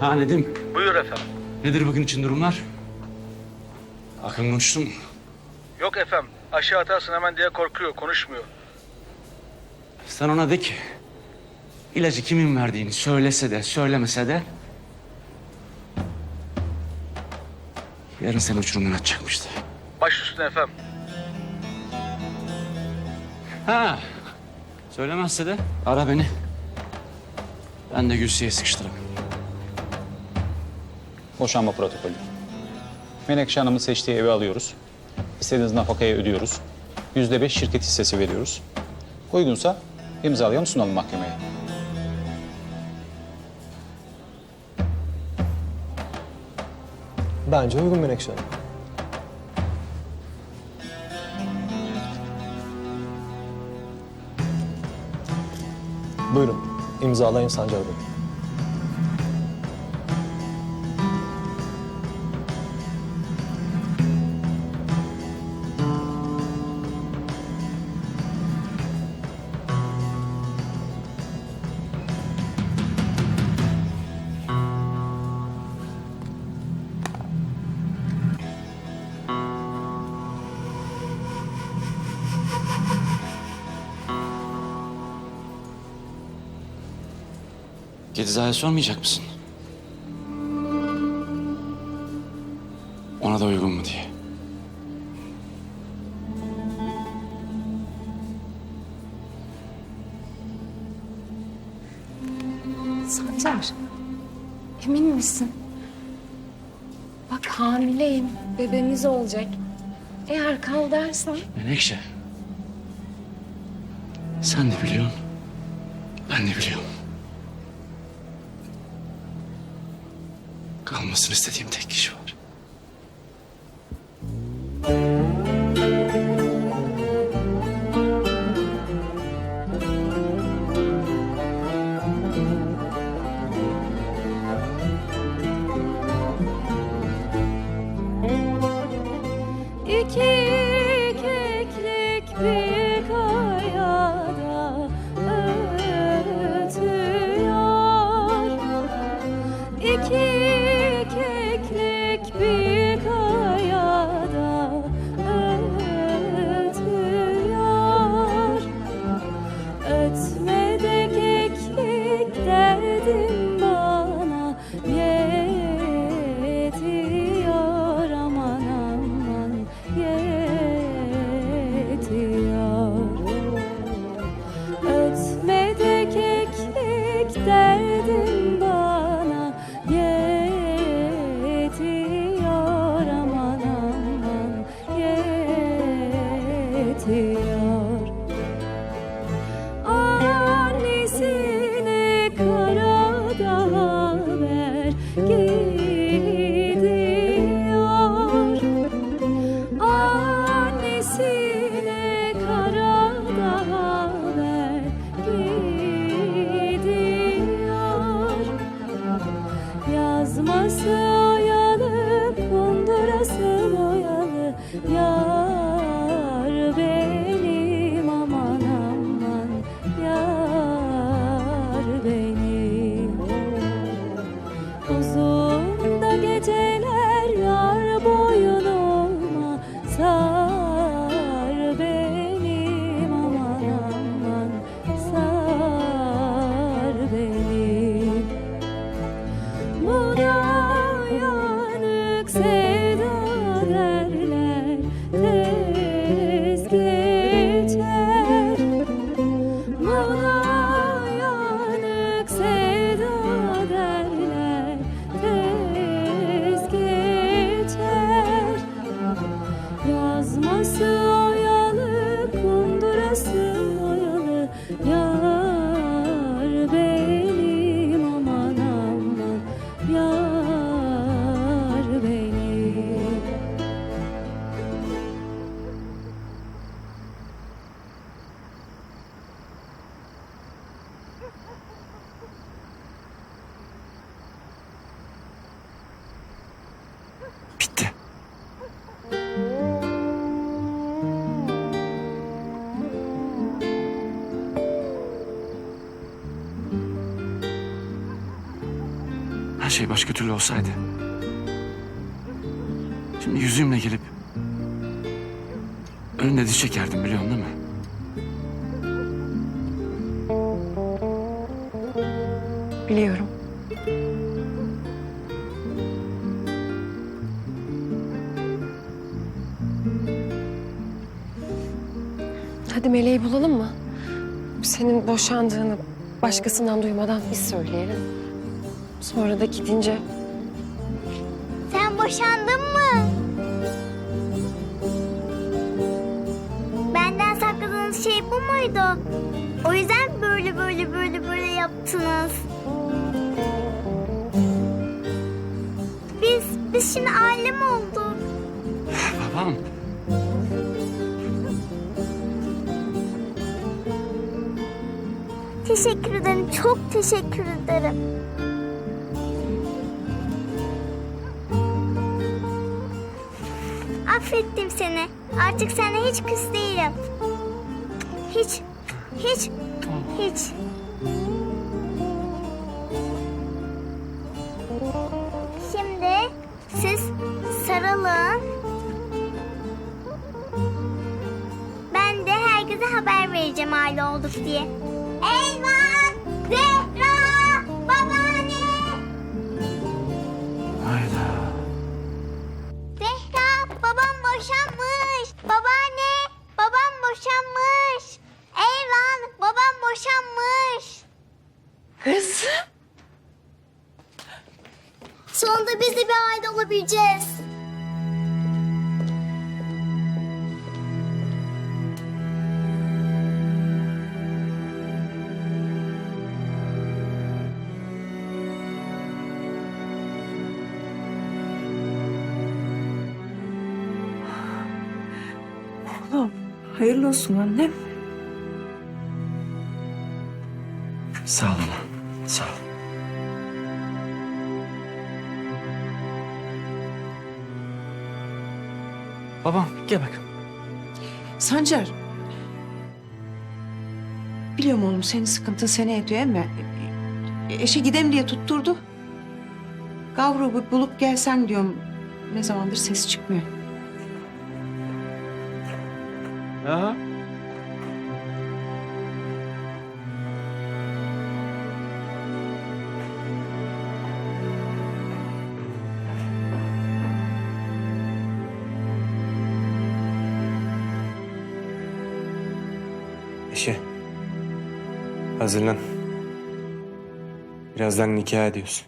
Ha Nedim. Buyur efendim. Nedir bugün için durumlar? Akın konuştun mu? Yok efendim. Aşağı atarsın hemen diye korkuyor, konuşmuyor. Sen ona de ki... ...ilacı kimin verdiğini söylese de söylemese de... ...yarın seni uçurumdan atacakmıştı. Baş üstüne efendim. Ha. Söylemezse de ara beni. Ben de Gülsü'ye sıkıştırırım. Boşanma protokolü. Menekşe Hanım'ın seçtiği evi alıyoruz. İstediğiniz nafakaya ödüyoruz. Yüzde beş şirket hissesi veriyoruz. Uygunsa imzalayalım sunalım mahkemeye. Bence uygun Menekşe Hanım. Buyurun, imzalayın Sancar Bey. Gediza'ya sormayacak mısın? Ona da uygun mu diye. Sancar, emin misin? Bak hamileyim, bebeğimiz olacak. Eğer kal dersen Menekşe. Sen de biliyorsun. Ben de biliyorum. Kalmasını istediğim tek kişi var. İki tears. Her şey başka türlü olsaydı. Şimdi yüzüğümle gelip önünde diz çekerdim biliyorsun değil mi? Biliyorum. Hadi Meleği bulalım mı? Senin boşandığını başkasından duymadan biz söyleyelim. Sonra da gidince Sen boşandın mı? Benden sakladığınız şey bu muydu? O yüzden böyle böyle böyle böyle yaptınız. Biz, biz şimdi aile mi olduk? Babam. Teşekkür ederim, çok teşekkür ederim. Affettim seni. Artık sana hiç küs değilim. Hiç, hiç, hiç. Şimdi siz sarılın. Ben de herkese haber vereceğim aile olduk diye. Eyvah! Sonunda biz de bir aile olabileceğiz. Oğlum hayırlı olsun annem. Sağ ol ana. Sağ ol. Babam gel bak. Sancar. Biliyorum oğlum senin sıkıntın seni ediyor ama eşe gidem diye tutturdu. Gavru bulup gelsen diyorum. Ne zamandır ses çıkmıyor. Ya. Eşe. Hazırlan. Birazdan nikah ediyoruz.